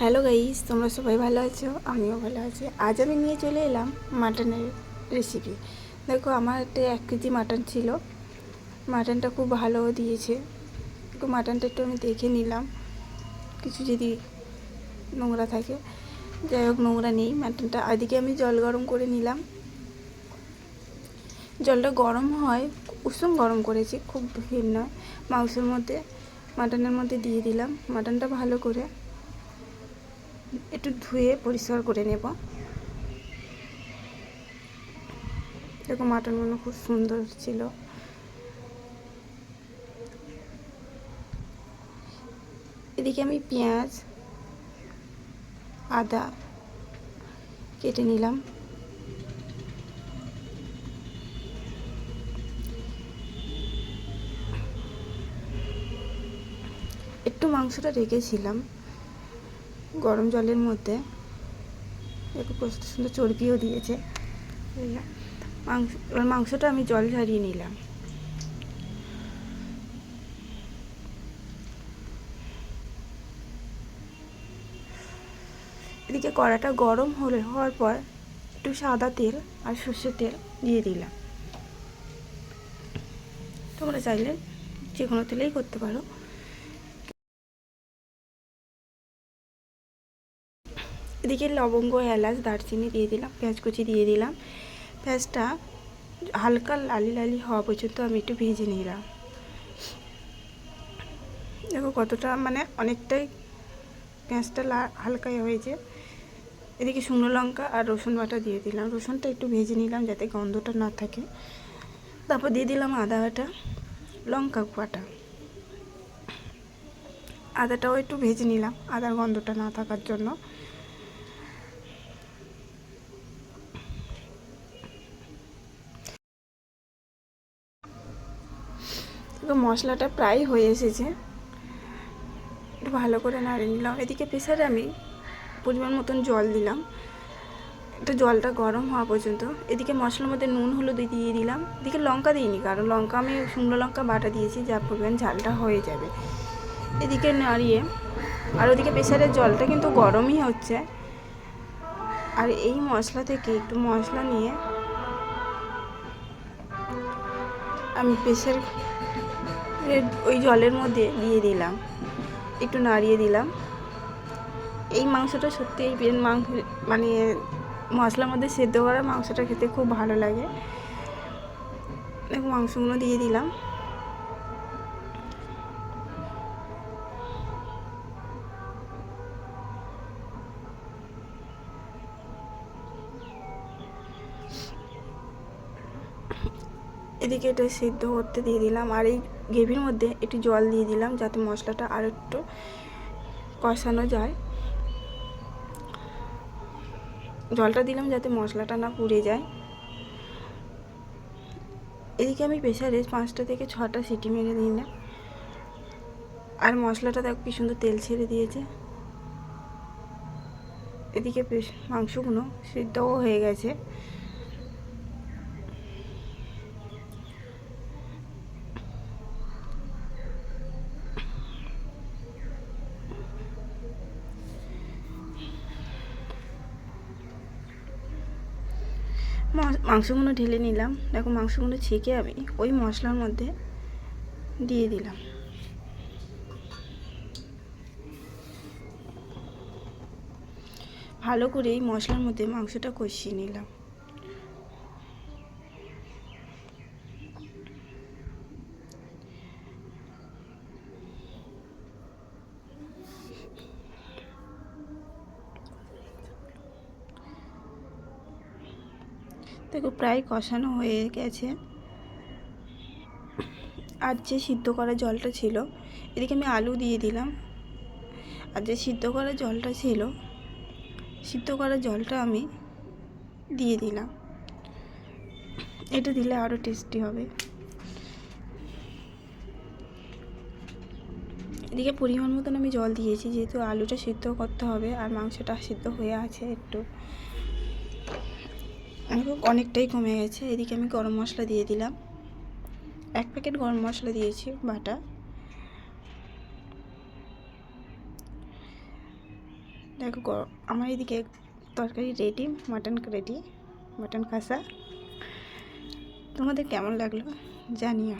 Hello guys, তোমরা সবাই ভালো আছো? আমিও ভালো আছি। আজ আমি নিয়ে চলে এলাম মাটনের রেসিপি দেখো আমার একটা এক কেজি মাটন ছিল। মাটনটা খুব ভালো দিয়েছে। একটু মাটনটা একটু আমি দেখে নিলাম। কিছু যদি নোংরা থাকে, যাই হোক, নোংরা নেই মাটনটা। আদিকে আমি জল গরম করে নিলাম। জলটা গরম হয়, উষুম গরম করেছি, খুব ভিড় নয় মাংসের মধ্যে, মাটনের মধ্যে দিয়ে দিলাম। মাটনটা ভালো করে একটু ধুয়ে পরিষ্কার করে নেব। দেখো মাটনগুলো খুব সুন্দর ছিল। এদিকে আমি পেঁয়াজ, আদা কেটে নিলাম। একটু মাংসটা রেখেছিলাম। গরম জলের মধ্যে একটু কত সুন্দর চর্বিও দিয়েছে। মাংস মাংসটা আমি জল ঝারিয়ে নিলাম। এদিকে কড়াটা গরম হলে, হওয়ার পর একটু সাদা তেল আর সর্ষের তেল দিয়ে দিলাম। তোমরা চাইলে যে কোনো তেলেই করতে পারো। এদিকে লবঙ্গ, এলাচ, দারচিনি দিয়ে দিলাম পেঁয়াজ কুচি দিয়ে দিলাম। পেঁয়াজটা হালকা লালি লালি হওয়া পর্যন্ত আমি একটু ভেজে নিলাম। দেখো কতটা মানে অনেকটাই পেঁয়াজটা হালকাই হয়েছে। এদিকে শুকনো লঙ্কা আর রসুন বাটা দিয়ে দিলাম। রসুনটা একটু ভেজে নিলাম যাতে গন্ধটা না থাকে। তারপর দিয়ে দিলাম আদা বাটা, লঙ্কা বাটা। আদাটাও একটু ভেজে নিলাম, আদার গন্ধটা না থাকার জন্য। তো মশলাটা প্রায় হয়ে এসেছে। একটু ভালো করে নাড়িয়ে নিলাম। এদিকে প্রেসারে আমি পরিমাণ মতন জল দিলাম। একটু জলটা গরম হওয়া পর্যন্ত এদিকে মশলার মধ্যে নুন, হলুদ দিয়ে দিলাম। এদিকে লঙ্কা দিইনি, কারণ লঙ্কা আমি শুকনো লঙ্কা বাটা দিয়েছি, যার পরিমাণ ঝালটা হয়ে যাবে। এদিকে নাড়িয়ে, আর ওদিকে প্রেসারের জলটা কিন্তু গরমই হচ্ছে। আর এই মশলা থেকে একটু মশলা নিয়ে আমি প্রেসার ওই জলের মধ্যে দিয়ে দিলাম। একটু নাড়িয়ে দিলাম। এই মাংসটা সত্যি এই বিরিয়ানি মাংস মানে মশলার মধ্যে সেদ্ধ করা মাংসটা খেতে খুব ভালো লাগে। মাংসগুলো দিয়ে দিলাম। এদিকে এটা সিদ্ধ করতে দিয়ে দিলাম আর এই গ্রেভির মধ্যে একটু জল দিয়ে দিলাম যাতে মশলাটা আর একটু কষানো যায়। জলটা দিলাম যাতে মশলাটা না পুড়ে যায়। এদিকে আমি প্রেশারে পাঁচটা থেকে ছটা সিটি মেরে দিলাম আর মশলাটা দেখো কি সুন্দর তেল ছেড়ে দিয়েছে। এদিকে মাংসগুলো সিদ্ধও হয়ে গেছে। মাংসগুলো ঢেলে নিলাম। দেখো মাংসগুলো ছেঁকে আমি ওই মশলার মধ্যে দিয়ে দিলাম। ভালো করে এই মশলার মধ্যে মাংসটা কষিয়ে নিলাম। দেখো, প্রায় কষানো হয়ে গেছে। আর যে সিদ্ধ করা জলটা ছিল, এদিকে আমি আলু দিয়ে দিলাম। আর যে সিদ্ধ করা জলটা ছিল, সিদ্ধ করা জলটা আমি দিয়ে দিলাম। এটা দিলে আরও টেস্টি হবে। এদিকে পরিমাণ মতন আমি জল দিয়েছি, যেহেতু আলুটা সিদ্ধ করতে হবে আর মাংসটা সিদ্ধ হয়ে আছে একটু। অনেকটাই কমে গেছে। এদিকে আমি গরম মশলা দিয়ে দিলাম। এক প্যাকেট গরম মশলা দিয়েছি, বাটা। দেখো আমার এদিকে তরকারি রেডি মাটন রেডি মাটন কষা। তোমাদের কেমন লাগল জানিও।